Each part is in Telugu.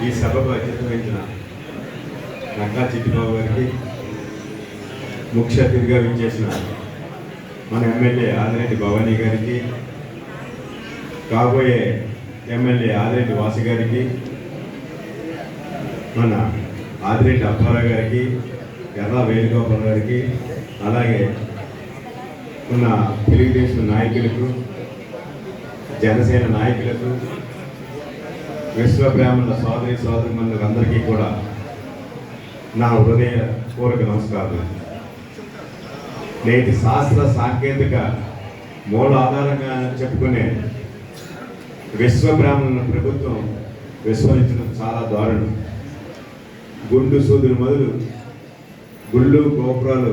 ఈ సభకు అధ్యక్షత వహించిన నక్కా చిట్టిబాబు గారికి ముఖ్య అతిథిగా విచ్చేసిన మన ఎమ్మెల్యే ఆదిరెడ్డి భవానీ గారికి కాబోయే ఎమ్మెల్యే ఆదిరెడ్డి వాసు గారికి మన ఆదిరెడ్డి అప్పారావు గారికి ఎర్ర వేణుగోపాల్ గారికి అలాగే ఉన్న తెలుగుదేశం నాయకులకు జనసేన నాయకులకు విశ్వ బ్రాహ్మణుల సోదరి సోదరి అందరికీ కూడా నా హృదయ పూర్వక నమస్కారం నేటి శాస్త్ర సాంకేతిక మూల ఆధారంగా చెప్పుకునే విశ్వబ్రాహ్మణుల ప్రభుత్వం విస్మరించడం చాలా దారుణం. గుండు సూదులు మొదలు గుళ్ళు గోపురాలు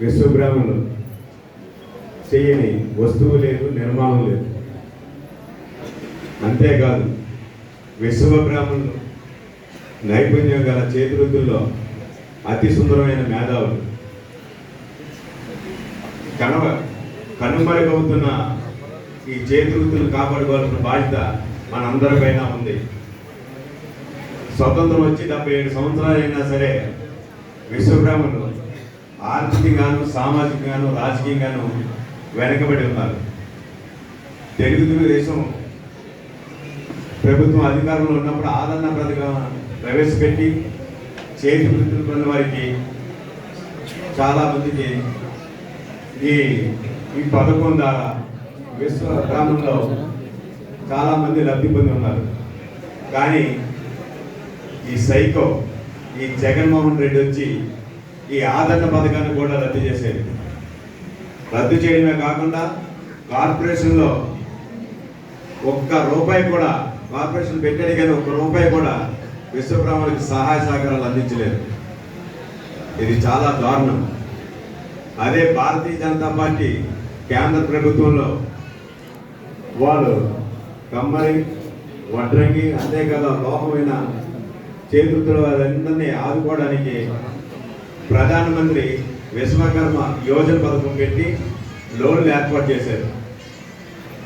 విశ్వబ్రాహ్మణులు చేయని వస్తువు లేదు నిర్మాణం లేదు. అంతేకాదు విశ్వబ్రాహ్మణులు నైపుణ్యం గల చేతివృద్ధుల్లో అతి సుందరమైన మేధావులు. కనవ కనుమరుగవుతున్న ఈ చేతివృత్తులు కాపాడుకోవాల్సిన బాధ్యత మనందరిపైన ఉంది. స్వతంత్రం వచ్చి డెబ్బై ఏడు సంవత్సరాలు అయినా సరే విశ్వబ్రాహ్మణులు ఆర్థికంగాను సామాజికంగాను రాజకీయంగాను వెనకబడి ఉన్నారు. తెలుగుదేశం ప్రభుత్వం అధికారంలో ఉన్నప్పుడు ఆదరణ పథకం ప్రవేశపెట్టి చేతి వృత్తులు పొందిన వారికి చాలామందికి ఈ ఈ పథకం ద్వారా విశ్వ గ్రామంలో చాలామంది లబ్ధి పొంది ఉన్నారు. కానీ ఈ సైకో ఈ జగన్మోహన్ రెడ్డి వచ్చి ఈ ఆదరణ పథకాన్ని కూడా రద్దు చేసేది. రద్దు చేయడమే కాకుండా కార్పొరేషన్లో ఒక్క రూపాయి కూడా కార్పొరేషన్ పెట్టాడు కానీ ఒక్క రూపాయి కూడా విశ్వబ్రాహ్మణులకు సహాయ సహకారాలు అందించలేదు. ఇది చాలా దారుణం. అదే భారతీయ జనతా పార్టీ కేంద్ర ప్రభుత్వంలో వాళ్ళు కమ్మరి వడ్రంగి అంతేకాదు లోహమైన చేతులతో వారందరినీ ఆదుకోవడానికి ప్రధానమంత్రి విశ్వకర్మ యోజన పథకం పెట్టి లోన్లు ఏర్పాటు చేశారు.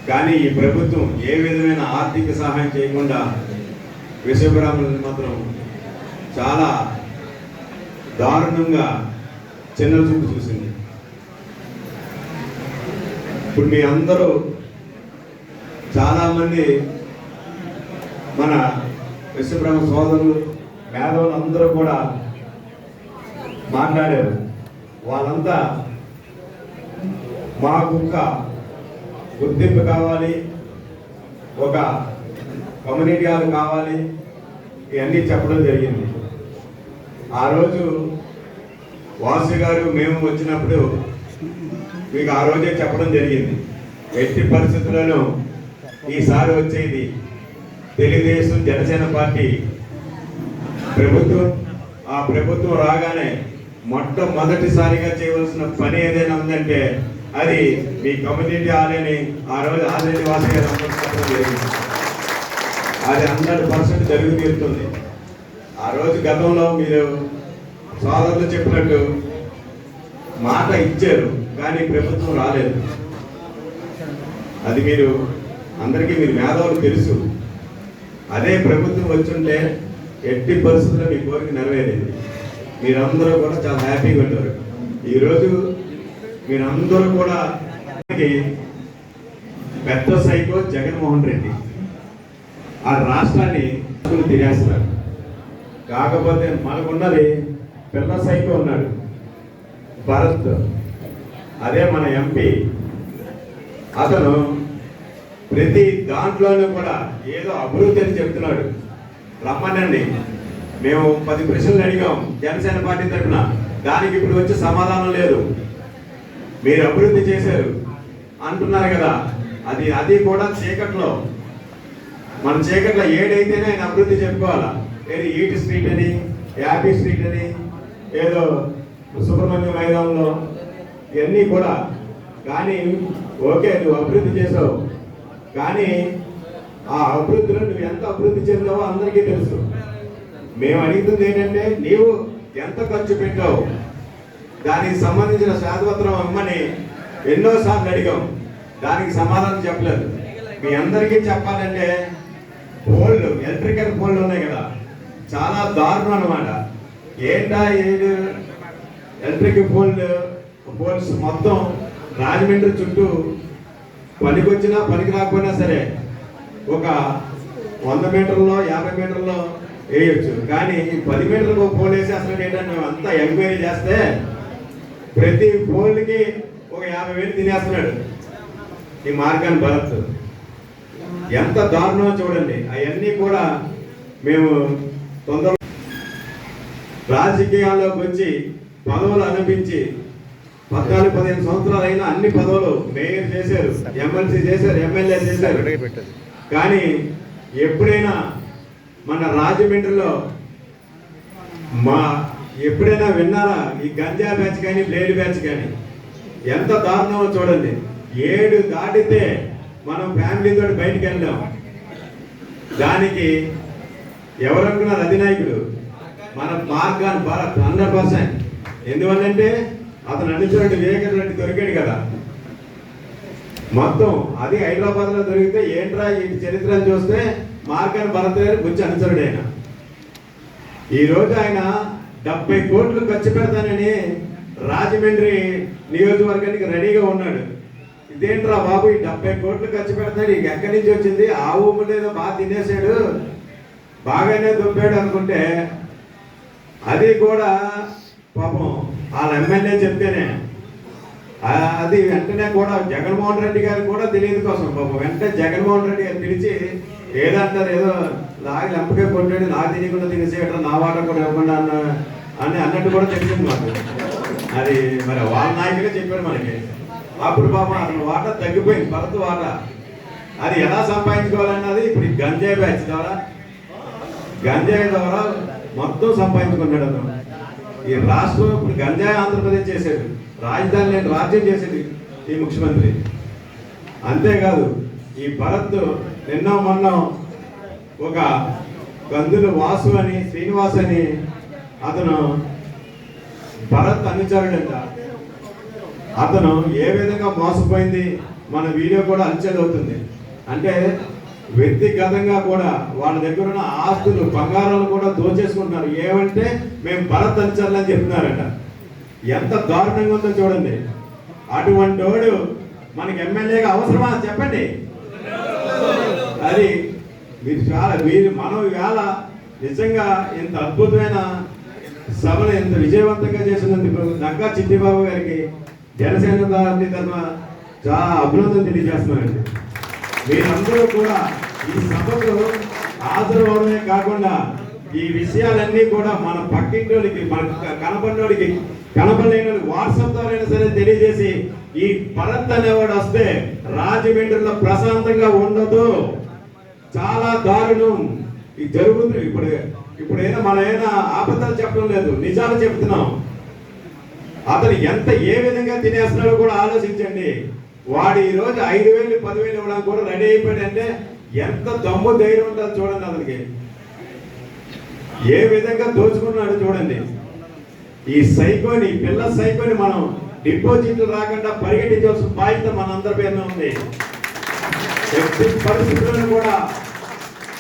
కానీ ఈ ప్రభుత్వం ఏ విధమైన ఆర్థిక సహాయం చేయకుండా విశ్వబ్రాహ్మణులను మాత్రం చాలా దారుణంగా చిన్న చూపు చూసింది. ఇప్పుడు మీ అందరూ చాలామంది మన విశ్వబ్రహ్మ సోదరులు మేధావులు అందరూ కూడా మాట్లాడారు. వాళ్ళంతా మాకు ఒక గుర్తింపు కావాలి ఒక కమ్యూనిటీ కావాలి ఇవన్నీ చెప్పడం జరిగింది. ఆ రోజు వాసు గారు మేము వచ్చినప్పుడు మీకు ఆ రోజే చెప్పడం జరిగింది. ఎట్టి పరిస్థితులను ఈసారి వచ్చేది తెలుగుదేశం జనసేన పార్టీ ప్రభుత్వం. ఆ ప్రభుత్వం రాగానే మొట్టమొదటిసారిగా చేయవలసిన పని ఏదైనా ఉందంటే అది మీ కమ్యూనిటీ ఆలయని ఆ రోజు ఆలయ వాసు జరిగింది. అది హండ్రెడ్ పర్సెంట్ జరుగు తీరుతుంది. ఆ రోజు గతంలో మీరు సోదరులు చెప్పినట్టు మాట ఇచ్చారు కానీ ప్రభుత్వం రాలేదు. అది మీరు అందరికీ మీరు మేధావులు తెలుసు. అదే ప్రభుత్వం వచ్చుంటే ఎట్టి పరిస్థితుల్లో మీ కోరిక నెరవేరేది. మీరందరూ కూడా చాలా హ్యాపీగా ఉంటారు. ఈరోజు మీరందరూ కూడా పెద్ద సైకో జగన్మోహన్ రెడ్డి. ఆ రాష్ట్రాన్ని తినేస్తారు కాకపోతే మనకున్నది పిల్ల సైకో ఉన్నాడు భరత్. అదే మన ఎంపీ. అతను ప్రతి దాంట్లోనూ కూడా ఏదో అభివృద్ధి అని చెప్తున్నాడు. రమ్మనండి. మేము పది ప్రశ్నలు అడిగాం. జనసేన పార్టీ తరఫున. దానికి ఇప్పుడు వచ్చి సమాధానం లేదు. మీరు అభివృద్ధి చేశారు. అంటున్నారు కదా అది అది కూడా చీకట్లో. మన చీకట్లో ఏడైతేనే ఆయన అభివృద్ధి చెప్పుకోవాలా? ఏది ఈటి స్ట్రీట్ అని యాపీ స్ట్రీట్ అని ఏదో సుబ్రహ్మణ్య మైదానంలో ఇవన్నీ కూడా. కానీ ఓకే నువ్వు అభివృద్ధి చేసావు కానీ ఆ అభివృద్ధిలో నువ్వు ఎంత అభివృద్ధి చెందావో అందరికీ తెలుసు. మేము అడుగుతుంది ఏంటంటే నీవు ఎంత ఖర్చు పెట్టావు? దానికి సంబంధించిన శ్వేతపత్రం ఇమ్మని ఎన్నోసార్లు అడిగాం. దానికి సమాధానం చెప్పలేదు. మీ అందరికీ చెప్పాలంటే ఓల్డ్ ఎలక్ట్రికల్ పోల్లు ఉన్నాయి కదా. చాలా దారుణం అన్నమాట. ఏంటా ఏడు ఎలక్ట్రిక్ పోల్ పోల్స్ మొత్తం రాజమండ్రి చుట్టూ పనికొచ్చినా పనికి రాకపోయినా సరే ఒక వంద మీటర్లో యాభై మీటర్లో వేయొచ్చు. కానీ పది మీటర్లకు పోల్ వేసి అసలు ఏంటంటే అంతా ఎంక్వైరీ చేస్తే ప్రతి పోల్కి ఒక యాభై వేలు తినేస్తున్నాడు. ఈ మార్గాన్ని భరత్. ఎంత దారుణమో చూడండి. అవన్నీ కూడా మేము తొందర రాజకీయాల్లోకి వచ్చి పదవులు అనిపించి పద్నాలుగు పదిహేను సంవత్సరాలు అయినా అన్ని పదవులు మేయర్ చేశారు ఎమ్మెల్సీ చేశారు ఎమ్మెల్యే చేశారు. కానీ ఎప్పుడైనా మన రాజమండ్రిలో మా ఎప్పుడైనా విన్నారా? ఈ గంజా బ్యాచ్ కానీ బ్లేడ్ బ్యాచ్ కానీ? ఎంత దారుణమో చూడండి. ఏడు దాటితే మనం ఫ్యామిలీతో బయటికి వెళ్ళాం. దానికి ఎవరనుకున్నారు అధినాయకుడు. మన మార్గాన్ని భారత్ హండ్రెడ్ పర్సెంట్. ఎందువల్లంటే అతను అనుచరుడు వివేకర్ రెడ్డి దొరికాడు కదా. మొత్తం అది హైదరాబాద్లో దొరికితే ఏంట్రా ఈ చరిత్రను చూస్తే మార్గాన్ని భరత్ గారు గురించి అనుచరుడు ఆయన ఈ రోజు ఆయన డెబ్బై కోట్లు ఖర్చు పెడతానని రాజమండ్రి నియోజకవర్గానికి రెడీగా ఉన్నాడు. ఇదేంట్రా బాబు ఈ డెబ్బై కోట్లు ఖర్చు పెడతాడు ఇక ఎక్కడి నుంచి వచ్చింది? ఆ ఊపు లేదో బాగా తినేసాడు బాగానే దుబ్బాడు అనుకుంటే అది కూడా పాపం. వాళ్ళ ఎమ్మెల్యే చెప్తేనే అది వెంటనే కూడా జగన్మోహన్ రెడ్డి గారికి కూడా తెలియదు కోసం బాబు. వెంటనే జగన్మోహన్ రెడ్డి గారు పిలిచి ఏదంటారు ఏదో లాగి లెంపకే కొట్టాడు నా తెలియకుండా తినేసేయడం నా వాట కూడా ఇవ్వకుండా అన్న అని అన్నట్టు కూడా తెలిసింది మాకు. అది మరి వాళ్ళ నాయకులే చెప్పారు మనకి. అప్పుడు పాపం అతను వాట తగ్గిపోయింది భరత్ వాట. అది ఎలా సంపాదించుకోవాలన్నది ఇప్పుడు గంజాయి బ్యాచ్ ద్వారా గంజాయి ద్వారా మొత్తం సంపాదించుకున్నాడు అతను. ఈ రాష్ట్రం ఇప్పుడు గంజాయి ఆంధ్రప్రదేశ్ చేశాడు రాజధాని నేను రాజ్యం చేసేది ఈ ముఖ్యమంత్రి. అంతేకాదు ఈ భరత్ నిన్న మొన్న ఒక గందులు వాసు అని శ్రీనివాస్ అని అతను భరత్ అనుచరుడంట. అతను ఏ విధంగా మోసపోయింది మన వీడియో కూడా అంచెదవుతుంది అంటే వ్యక్తిగతంగా కూడా వాళ్ళ దగ్గర ఉన్న ఆస్తులు బంగారాలు కూడా దోచేసుకుంటున్నారు. ఏమంటే మేము భరత్ అనుచరులు అని చెప్తున్నారట. ఎంత దారుణంగా ఉందో చూడండి. అటువంటి వాడు మనకి ఎమ్మెల్యేగా అవసరమా? చెప్పండి. అది మీరు చాలా మీరు మనం వేళ నిజంగా ఇంత అద్భుతమైన సభను ఇంత విజయవంతంగా చేసినందుకు నక్కా చిట్టిబాబు గారికి జనసేన దారి తరఫున చాలా అభినందన తెలియజేస్తున్నానండి. మీరందరూ కూడా ఈ సభకు హాజరవడమే కాకుండా ఈ విషయాలన్నీ కూడా మన పక్కింటోడికి మన కనపడినోడికి కనపడలేని వాట్సాప్ ద్వారా సరే తెలియజేసి ఈ భరత్ అనేవాడు వస్తే రాజమండ్రిలో ప్రశాంతంగా ఉండదు. చాలా దారుణం. ఇది జరుగుతుంది. ఇప్పుడు ఇప్పుడు ఏదో మనం ఏదైనా ఆపదలు చెప్పడం లేదు. నిజాలు చెప్తున్నాం. అతను ఎంత ఏ విధంగా తినేస్తున్నాడో కూడా ఆలోచించండి. వాడు ఈ రోజు ఐదు వేలు పదివేలు ఇవ్వడానికి కూడా రెడీ అయిపోయాడు అంటే ఎంత దమ్ము ధైర్యం ఉంటుందో చూడండి అతనికి. ఏ విధంగా దోచుకున్నాడు చూడండి. ఈ సైకోని పిల్ల సైకోని మనం డిపాజిట్లు రాకుండా పరిగెట్టించాల్సిన బాధ్యత మనందరి పైన ఉంది. ఎట్టి పరిస్థితులను కూడా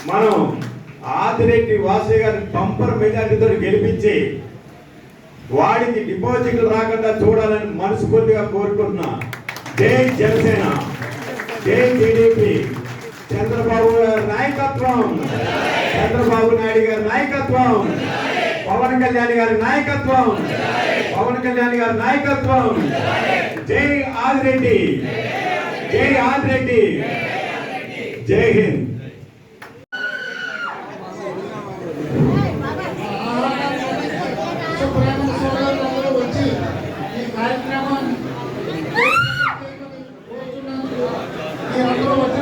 మనం ఆదిరెడ్డి వాసే గారిని బంపర్ మెజార్టీతో గెలిపించి వాడికి డిపాజిట్లు రాకుండా చూడాలని మనస్ఫూర్తిగా కోరుకుంటున్నా. జై జనసేన జై టీడీపీ. చంద్రబాబు గారి నాయకత్వం. చంద్రబాబు నాయుడు గారి నాయకత్వం. పవన్ కళ్యాణ్ గారి నాయకత్వం పవన్ కళ్యాణ్ గారి నాయకత్వం జై ఆదిరెడ్డి జై ఆదిరెడ్డి జై హింద్ ఈ అందరూ